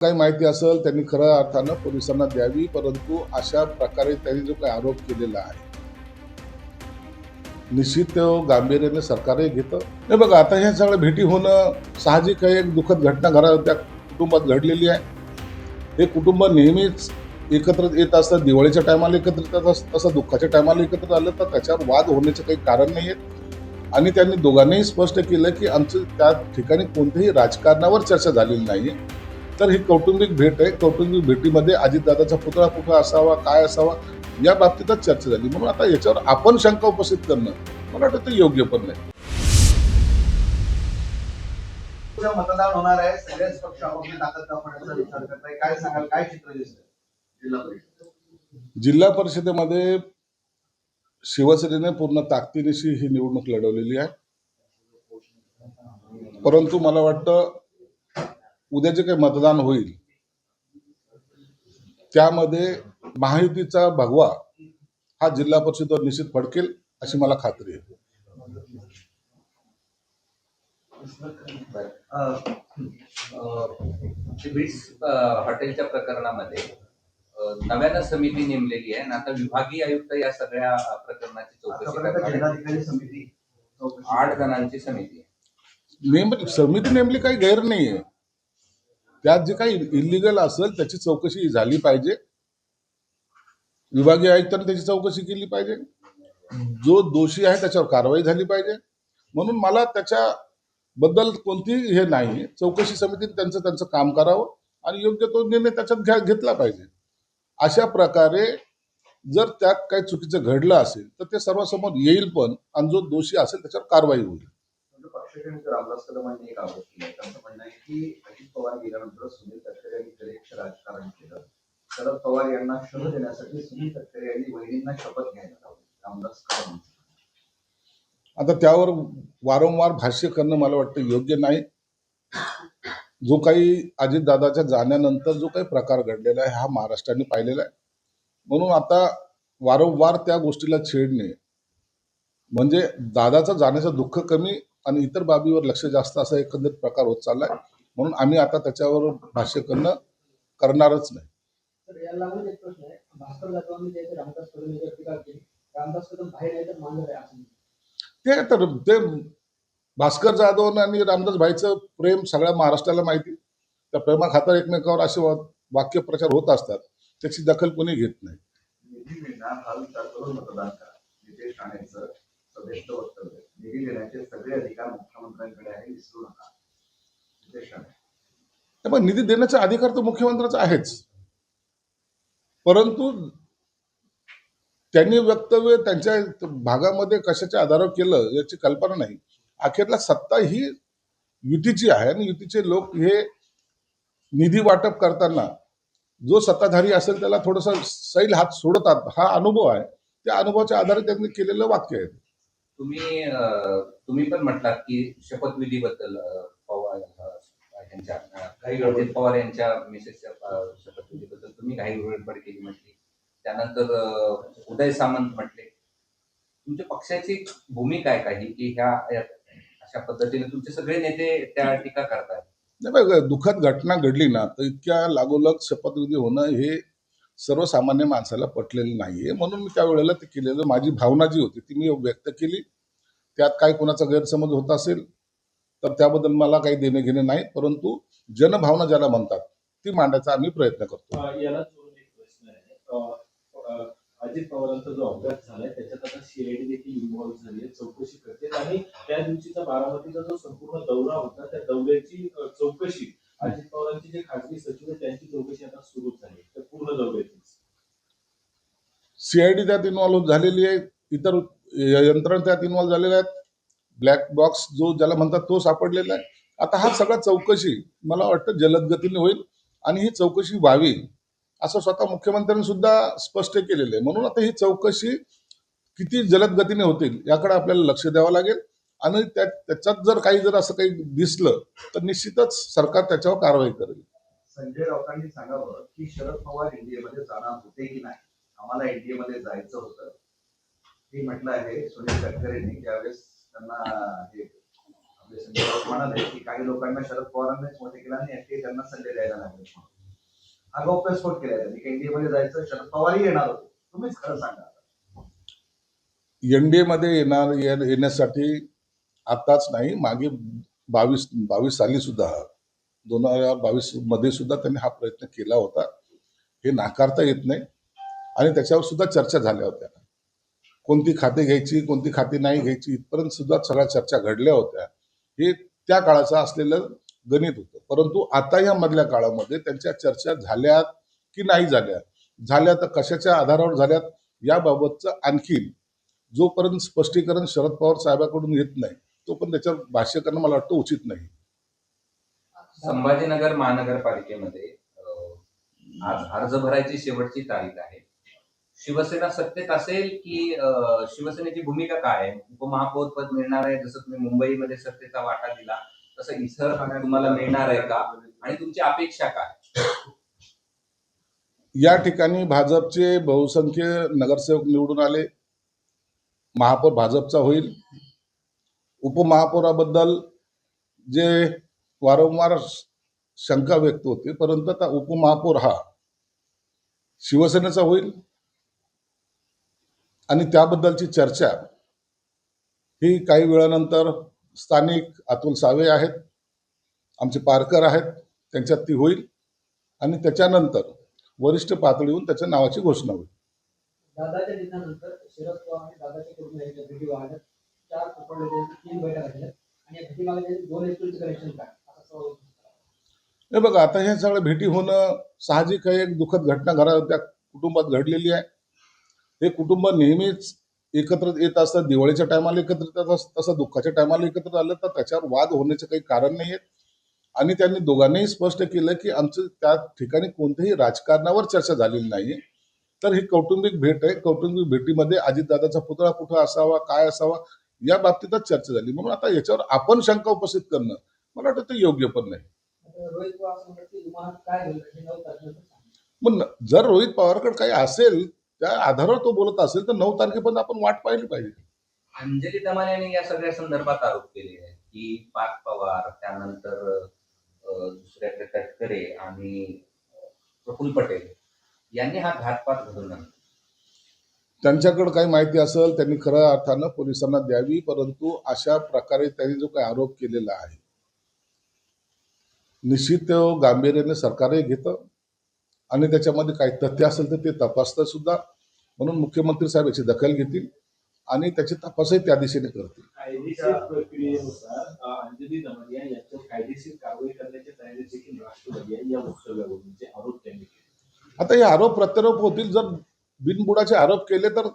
काही माहिती असेल त्यांनी खऱ्या अर्थानं पोलिसांना द्यावी परंतु अशा प्रकारे त्यांनी जो काही आरोप केलेला आहे निश्चित तो गांभीर्याने सरकारही घेतं. हे बघा आता ह्या सगळ्या भेटी होणं साहजिक आहे एक दुःखद घटना घरा त्या कुटुंबात घडलेली आहे. हे कुटुंब नेहमीच एकत्र येत असतं दिवाळीच्या टायमाला एकत्र येत तसं दुःखाच्या टायमाला एकत्र आलं तर त्याच्यावर वाद होण्याचं काही कारण नाही आहे आणि त्यांनी दोघांनीही स्पष्ट केलं की आमचं त्या ठिकाणी कोणत्याही राजकारणावर चर्चा झालेली नाही तर ही कौटुंबिक भेट आहे. कौटुंबिक भेटीमध्ये अजितदादाचा पुतळा कुठं असावा काय असावा या बाबतीतच चर्चा झाली. म्हणून आता याच्यावर आपण शंका उपस्थित करणं मला वाटतं ते योग्य पण नाही. मतदान होणार आहे. सगळेच पक्ष आपापली ताकद दाखवण्याचा विचार करताय. काय सांगाल? काय चित्र दिसतंय? जिल्हा परिषद. जिल्हा परिषदेमध्ये शिवसेनेने पूर्ण ताकदीनिशी ही निवडणूक लढवलेली आहे. परंतु मला वाटतं उद्या जे काही मतदान होईल. त्यामध्ये महायुतीचा भगवा हा जिल्हा परिषदेवर निश्चित फडकेल अशी मला खात्री आहे. हॉटेलच्या प्रकरणामध्ये नव्यानं समिती नेमलेली आहे आणि आता विभागीय आयुक्त या सगळ्या प्रकरणाची चौकशी आठ जणांची समिती नेम समिती नेमली काही गैर नाही आहे त्यात जे काही इलिगल असेल त्याची चौकशी झाली पाहिजे. विभागीय आयुक्तांनी त्याची चौकशी केली पाहिजे. जो दोषी आहे त्याच्यावर कारवाई झाली पाहिजे. म्हणून मला त्याच्याबद्दल कोणतीही हे नाही. चौकशी समितीने त्यांचं त्यांचं काम करावं आणि योग्य तो निर्णय त्याच्यात घ्या घेतला पाहिजे. अशा प्रकारे जर त्यात काही चुकीचं घडलं असेल तर ते सर्वांसमोर येईल पण आणि जो दोषी असेल त्याच्यावर कारवाई होईल. म्हणजे रामदास कदम यांनी एक आरोप केला त्यांचं म्हणणं आहे की अजित पवार गेल्यानंतर सुनील तटकरे यांनी कलेक्ष राजकारण केलं. शरद पवार यांना शह देण्यासाठी सुनील तटकरे यांनी वहिनींना शपथ घ्यायला लावली. रामदास कदम आता त्यावर वारंवार भाष्य करणं मला वाटतं योग्य नाही. जो काही अजितदादाच्या जाण्यानंतर जो काही प्रकार घडलेला आहे हा महाराष्ट्राने पाहिलेला आहे. म्हणून आता वारंवार त्या गोष्टीला छेडणे म्हणजे दादाचं जाण्याचं दुःख कमी आणि इतर बाबीवर लक्ष जास्त असा एकंदरीत प्रकार होत चाललाय. म्हणून आम्ही आता त्याच्यावर भाष्य करणं करणारच नाही. ते तर ते भास्कर जाधव आणि रामदास भाईचं प्रेम सगळ्या महाराष्ट्राला माहिती. त्या प्रेमाखातर एकमेकावर असे वा- वाक्यप्रचार होत असतात. त्याची दखल कोणी घेत नाही निधी मिळणार हा विचार करून मतदान करा नितेश राणेंचं सदेष्ट वक्तव्य निधी देण्याचे सगळे अधिकार मुख्यमंत्र्यांकडे आहे विसरू नका नितेश राणे त्यामुळे निधी देण्याचा अधिकार तर मुख्यमंत्र्याचा आहेच. परंतु त्यांनी वक्तव्य त्यांच्या भागामध्ये कशाच्या आधारावर केलं याची कल्पना नाही. अखेरला सत्ता ही युतीची आहे आणि युतीचे लोक हे निधी वाटप करताना जो सत्ताधारी असेल त्याला थोडासा सैल हात सोडतात हा अनुभव आहे. त्या अनुभवाच्या आधारे त्यांनी केलेलं वाक्य आहे. तुम्ही तुम्ही पण म्हटलात की शपथविधीबद्दल त्यांच्या काही अजित पवार यांच्या मिसेसच्या अ, शपथविधीबद्दल तुम्ही काही गडबड केली म्हटली. त्यानंतर उदय सामंत म्हटले. तुमच्या पक्षाची भूमिका आहे काही की ह्या या- अशा पद्धतीने तुमचे सगळे नेते त्या टीका करतात नाही बघ दुःखद घटना घडली ना तर इतक्या लागोलग शपथविधी होणं हे सर्वसामान्य माणसाला पटलेलं नाहीये. म्हणून मी त्यावेळेला ते केलेलं. माझी भावना जी होती ती मी व्यक्त केली. त्यात काय कोणाचा गैरसमज होत असेल तर त्याबद्दल मला काही देणे घेणे नाही परंतु जनभावना ज्याला म्हणतात ती मांडायचा आम्ही प्रयत्न करतो. याला एक प्रश्न आहे. अजित पवारांचा जो अपघात झालाय त्याच्यात आता सीआयडी देखील इन्व्हॉल्व्ह झाली आहे चौकशी करते. आणि त्या दिवशीचा बारामतीचा जो संपूर्ण दौरा होता त्या दौऱ्याची चौकशी अजित पवारांचे जे खासगी सचिव आहेत त्यांची चौकशी आता सुरू झाली. त्या पूर्ण दौऱ्याची सीआयडी त्यात इन्व्हॉल्व्ह झालेली आहे. इतर यंत्रणा त्यात इन्व्हॉल्व्ह झालेल्या आहेत. ब्लॅक बॉक्स जो ज्याला म्हणतात तो सापडलेला आहे. आता हा सगळा चौकशी मला वाटतं जलद गतीने होईल आणि ही चौकशी व्हावी असं स्वतः मुख्यमंत्र्यांनी सुद्धा स्पष्ट केलेलं आहे. म्हणून आता ही चौकशी किती जलद गतीने होतील याकडे आपल्याला लक्ष द्यावं लागेल. आणि त्या त्याच्यात जर काही जर असं काही दिसलं तर निश्चितच सरकार त्याच्यावर कारवाई करेल. संजय राऊतांनी सांगावं की शरद पवार एनडीएमध्ये जाणार होते की नाही? आम्हाला एनडीए मध्ये जायचं होतं. हे म्हटलं आहे सुनील तटकरेंनी त्यावेळेस त्यांना हे आपले संजय राऊत म्हणाले की काही लोकांना शरद पवारांनीच मोठे केला आणि एनडीए त्यांना सल्ले द्यायला लागले. हा गौप्यस्फोट केला त्यांनी एनडीए मध्ये जायचं शरद पवारही येणार होते. तुम्हीच खरं सांगा. एनडीए मध्ये येणार ये- येण्यासाठी आताच नाही मागे बावीस बावीस साली सुद्धा दोन हजार बावीसमध्ये सुद्धा त्यांनी हा प्रयत्न केला होता. हे नाकारता येत नाही. आणि त्याच्यावर सुद्धा चर्चा झाल्या होत्या. कोणती खाते घ्यायची कोणती खाती नाही घ्यायची इथपर्यंत सुद्धा सगळ्या चर्चा घडल्या होत्या. हे त्या काळाचं असलेलं गणित होतं. परंतु आता या मधल्या काळामध्ये त्यांच्या चर्चा झाल्यात की नाही झाल्या झाल्या तर कशाच्या आधारावर झाल्यात? याबाबतचं आणखीन जोपर्यंत स्पष्टीकरण शरद पवार साहेबाकडून येत नाही तो पण त्याच्यावर भाष्य करणं मला वाटतं उचित नाही. संभाजीनगर महानगरपालिकेमध्ये आज अर्ज भरायची शेवटची तारीख आहे. शिवसेना सत्तेत असेल की शिवसेनेची भूमिका काय आहे? उपमहापौर पद मिळणार आहे जसं तुम्ही मुंबईमध्ये सत्तेचा वाटा दिला तसं इथं तुम्हाला मिळणार आहे का? आणि तुमची अपेक्षा काय? या ठिकाणी भाजपचे बहुसंख्य नगरसेवक निवडून आले. महापौर भाजपचा होईल. उपमहापौराबद्दल जे वारंवार शंका व्यक्त होते परंतु आता उपमहापौर हा शिवसेनेचा होईल. आणि त्याबद्दलची चर्चा ही काही वेळानंतर स्थानिक अतुल सावे आहेत आमचे पारकर आहेत त्यांच्यात ती होईल आणि त्याच्यानंतर वरिष्ठ पातळीहून त्याच्या नावाची घोषणा होईल दादाच्या निधनानंतर शरद पवार आणि दादाच्या कुटुंबियांच्या भेटी वाढत चार उपनेत्यांची तीन बैठका झाल्या आणि या भेटीमागे त्यांनी दोन एप्रिलचं कनेक्शन काय असा सवाल होता. हे बघा आता हे सगळं भेटी होणं साहजिक आहे एक दुःखद घटना घरा त्या कुटुंबात घडलेली आहे हे कुटुंब नेहमीच एकत्र येत असतात दिवाळीच्या टायमाला एकत्र येतात तसं दुःखाच्या टायमाला एकत्र आलं तर त्याच्यावर वाद होण्याचे काही कारण नाही आहेत. आणि त्यांनी दोघांनीही स्पष्ट केलं की आमचं त्या ठिकाणी कोणत्याही राजकारणावर चर्चा झालेली नाही तर ही कौटुंबिक भेट आहे. कौटुंबिक भेटीमध्ये अजितदादाचा पुतळा कुठं असावा काय असावा या बाबतीतच चर्चा झाली. म्हणून आता याच्यावर आपण शंका उपस्थित करणं मला वाटतं ते योग्य पण नाही. हे. मग जर रोहित पवारकडे काही असेल त्या आधारावर तो बोलत असेल तर नऊ तारखेपर्यंत आपण वाट पाहिली पाहिजे. अंजली दमाने यांनी या सगळ्या संदर्भात आरोप केले आहेत की पार्थ पवार त्यानंतर अं, दुसऱ्याकडे तटकरे आणि प्रफुल्ल पटेल यांनी हा घातपात घडवून आणला. त्यांच्याकडे काही माहिती असेल त्यांनी खऱ्या अर्थानं पोलिसांना द्यावी परंतु अशा प्रकारे त्यांनी जो काही आरोप केलेला आहे निश्चित तो गांभीर्याने सरकारही घेतं. आणि त्याच्यामध्ये काही तथ्य असेल तर ते तपासतं सुद्धा. म्हणून मुख्यमंत्री साहेब याची दखल घेतील आणि त्याची तपासही त्या दिशेने करतील. आता हे आरोप प्रत्यारोप होतील. जर बिनबुडाचे आरोप केले तर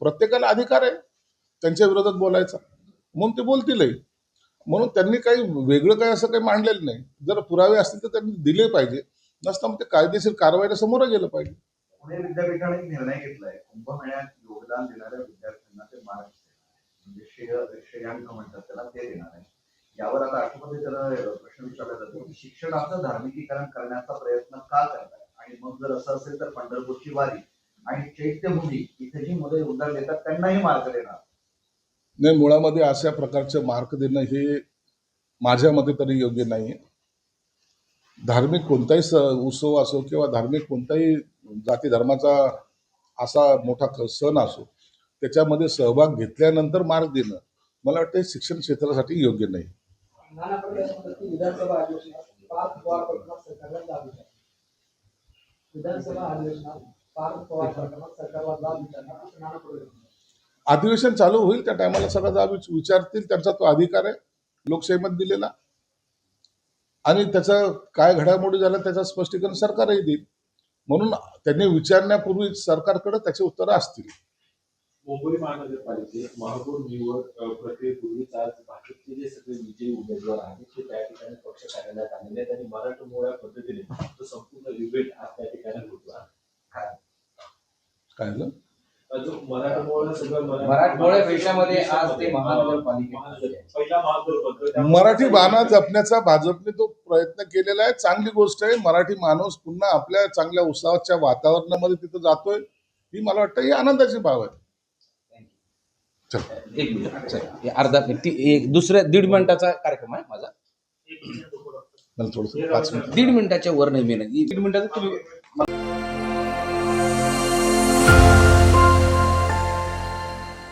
प्रत्येकाला अधिकार आहे त्यांच्या विरोधात बोलायचा. म्हणून ते बोलतीलही. म्हणून त्यांनी काही वेगळं काही असं काही मांडलेलं नाही. जर पुरावे असतील तर त्यांनी दिले पाहिजे. नसता मग ते कायदेशीर कारवाईला समोर गेलं पाहिजे. पुणे विद्यापीठाने एक निर्णय घेतलाय. कुंभमेळ्यात योगदान देणाऱ्या विद्यार्थ्यांना ते मार्क्स म्हणजे श्रेय श्रेयांक म्हणतात त्याला ते देणार आहे. यावर आता आठवमध्ये त्याला प्रश्न विचारला जातो की शिक्षणाचं धार्मिकीकरण करण्याचा प्रयत्न का करताय? आणि मग जर असं असेल तर पंढरपूरची वारी आणि चैत्यभूमी इथे जी मुलं योगदान देतात त्यांनाही मार्क देणार. नाही मुळामध्ये अशा प्रकारचे मार्क देणं हे माझ्या मते तरी योग्य नाही धार्मिक कोणताही स उत्सव असो किंवा धार्मिक कोणताही जाती धर्माचा असा मोठा सण असो त्याच्यामध्ये सहभाग घेतल्यानंतर मार्ग देणं मला वाटतं शिक्षण क्षेत्रासाठी योग्य नाही. अधिवेशन चालू होईल त्या टायमाला सगळं जा विचारतील त्यांचा तो अधिकार आहे लोकशाहीमध्ये दिलेला. आणि त्याचं काय घडामोडी झाल्या त्याचं स्पष्टीकरण सरकारही देईल. म्हणून त्यांनी विचारण्यापूर्वी सरकारकडे त्याची उत्तरं असतील. मुंबई महानगरपालिकेत महापौर निवड प्रक्रियेपूर्वीच आज भाजपचे जे सगळे विजयी उमेदवार आहेत ते त्या ठिकाणी पक्ष कार्यालयात आलेले आहेत आणि मराठमोळ्या पद्धतीने तो संपूर्ण इव्हेंट आज त्या ठिकाणी होतो. काय मराठमोळ्या आज ते अ, महानगरपालिकेत महानगर- पहिला महापौर पद त्या- मराठी बाणा जपण्याचा भाजपने तो प्रयत्न केलेला आहे. चांगली गोष्ट आहे. मराठी माणूस पुन्हा आपल्या चांगल्या उत्साहाच्या वातावरणामध्ये तिथं जातोय. ही मला वाटतं ही आनंदाची बाब आहे. एक मिनिट. चल. अर्धा एक दुसऱ्या दीड मिनिटाचा कार्यक्रम आहे माझा. मला थोडंसं पाच मिनिट. दीड मिनिटाच्या वर नाही मी नाही. दीड मिनिटाचा तुम्ही